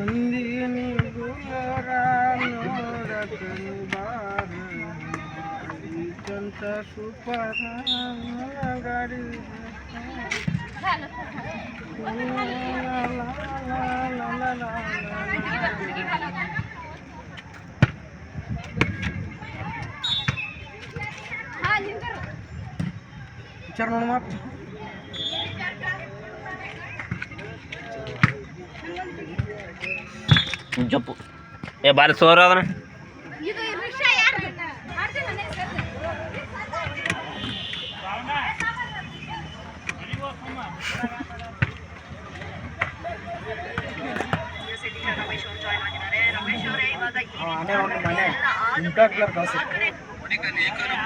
Nandini চন্ত super গাড়ি चरणों में ಜಪ್ಪು. ಏ ಬಾರಿ ಸೋರ ಅದನ್ನ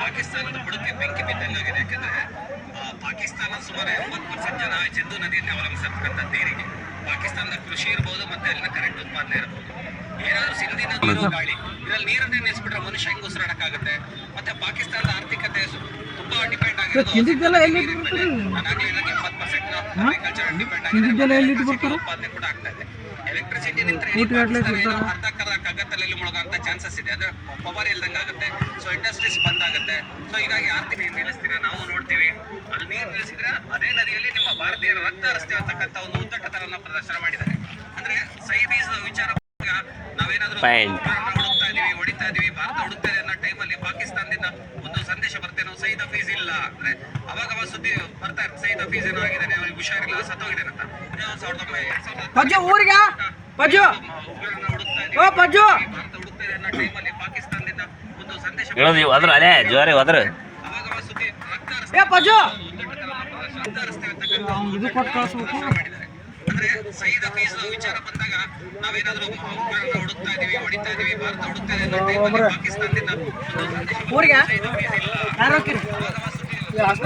ಪಾಕಿಸ್ತಾನದ ಬುಡಕ್ಕೆ ಬೆಂಕಿ ಬಿದ್ದಂಗಾಗಿದೆ ಯಾಕಂದ್ರೆ ಸುಮಾರು ಎಂಬತ್ತು ಪರ್ಸೆಂಟ್ ಜನ ಸಿಂಧು ನದಿಯನ್ನು ಅವಲಂಬಿಸಿರ್ತಕ್ಕಂಥ ನೀರಿಗೆ ಪಾಕಿಸ್ತಾನದ ಕೃಷಿ ಇರ್ಬೋದು ಮತ್ತೆ ಅಲ್ಲಿನ ಕರೆಂಟ್ ಉತ್ಪಾದನೆ ಇರ್ಬೋದು. ಏನಾದ್ರು ಸಿಂಧಿನ ನೀರು ಗಾಳಿ ಇದರಲ್ಲಿ ನೀರನ್ನೇ ನೆನೆಸ್ಬಿಟ್ರೆ ಮನುಷ್ಯ ಹೆಂಗ್ ಉಸಿರಾಡಕ್ಕಾಗುತ್ತೆ ಮತ್ತೆ ಪಾಕಿಸ್ತಾನದ ಆರ್ಥಿಕತೆ ತುಂಬಾ ಡಿಪೆಂಡ್ ಆಗಿರೋದು ತಿಂದಿದ್ದೆಲ್ಲ ಎಲ್ಲಿ ನೀರಿನ ಮೇಲೆ. ನಾನು 70% agriculture ಡಿಪೆಂಡ್ ಆಗಿದೆ ಉತ್ಪಾದನೆ ಕೂಡ ಆಗ್ತಾ ಇದೆ. ಎಲೆಕ್ಟ್ರಿಸಿಟಿ ಗಟ್ಲೆ ಅರ್ಧ ಕರ್ಧ ಕಗ್ಗತ್ತಲೆಯಲ್ಲಿ ಮುಳುಗುವಂತ ಚಾನ್ಸಸ್ ಇದೆ. ಅಂದ್ರೆ ಪವರ್ ಇಲ್ದಂಗೆ ಆಗುತ್ತೆ. ಸೊ ಇಂಡಸ್ಟ್ರೀಸ್ ಬಂದ್ ಆಗುತ್ತೆ. ಸೊ ಹೀಗಾಗಿ ಆರ್ಥಿಕ ನಿಲ್ಲಿಸ್ತೀರಾ ನಾವು ನೋಡ್ತೀವಿ. ಅಲ್ಲಿ ನೀರು ನಿಲ್ಲಿಸಿದ್ರೆ ಅದೇ ನದಿಯಲ್ಲಿ ನಿಮ್ಮ ಭಾರತೀಯ ರಕ್ತ ರಸ್ತೆ ಅಂತಕ್ಕಂಥ ಒಂದು ಉದ್ದಟತನನ್ನ ಪ್ರದರ್ಶನ ಮಾಡಿದ್ದಾರೆ. ಅಂದ್ರೆ ಸೈಬೀಸ್ ವಿಚಾರ ಬಂದಾಗ ನಾವೇನಾದ್ರೂ ಹುಡುಕ್ತಾ ಇದೀವಿ ಹೊಡಿತಾ ಇದೀವಿ ಭಾರತ ಹುಡುಕ್ತಾ ಇದೆ ಅನ್ನೋ ಟೈಮಲ್ಲಿ ಪಾಕಿಸ್ತಾನದಿಂದ ಒಂದು ಸಂದೇಶ ಬರುತ್ತೆ ನಾವು ಸೈದ್ ಹಫೀಸ್ ಇಲ್ಲ ಅಂದ್ರೆ ಅವಾಗ ಅವಾಗ ಸುದ್ದಿ ಬರ್ತಾ ಇರುತ್ತೆ ಸೈದ್ ಹಫೀಸ್ ಏನೋ ಆಗಿದ್ದಾನೆ ಅವ್ರಿಗೆ ಹುಷಾರಿಲ್ಲ ಸತ್ತೋಗಿದ್ದಾನೆ ಅಂತ. ಸಾವಿರದ ಒಂಬೈನೂರ ಸಾವಿರದ ಪಜ್ಜು ಊರಿಗೆ? ಪಜ್ಜು? ಉಗ್ರರನ್ನ ಹುಡುಕ್ತಾ ಇದೀವಿ. ಹೇಳೋದು ಅದ್ರ ಅಲೆ ಜೋರಿ ಏ ಒಂದು ಇದು ಕೊಟ್ಟು ಕಳಿಸ್ಬೇಕು. ಮಾಡಿದ್ದಾರೆ. ಅಂದ್ರೆ ಸೈದ್ ವಿಚಾರ ಬಂದಾಗ ನಾವೇನಾದ್ರೂ ಉಗ್ರರನ್ನ ಹುಡುಕ್ತಾ ಇದೀವಿ ಹೊಡಿತಾ ಇದೀವಿ ಭಾರತ ಹುಡುಕ್ತಾ ಇದೆ ಪಾಕಿಸ್ತಾನದಿಂದ ಒಂದು ಸಂದೇಶ ಬರುತ್ತೆ. ಊರಿಗೆ? ಯಾರು ಹೋಗ್ತೀರಿ? ಯಾರು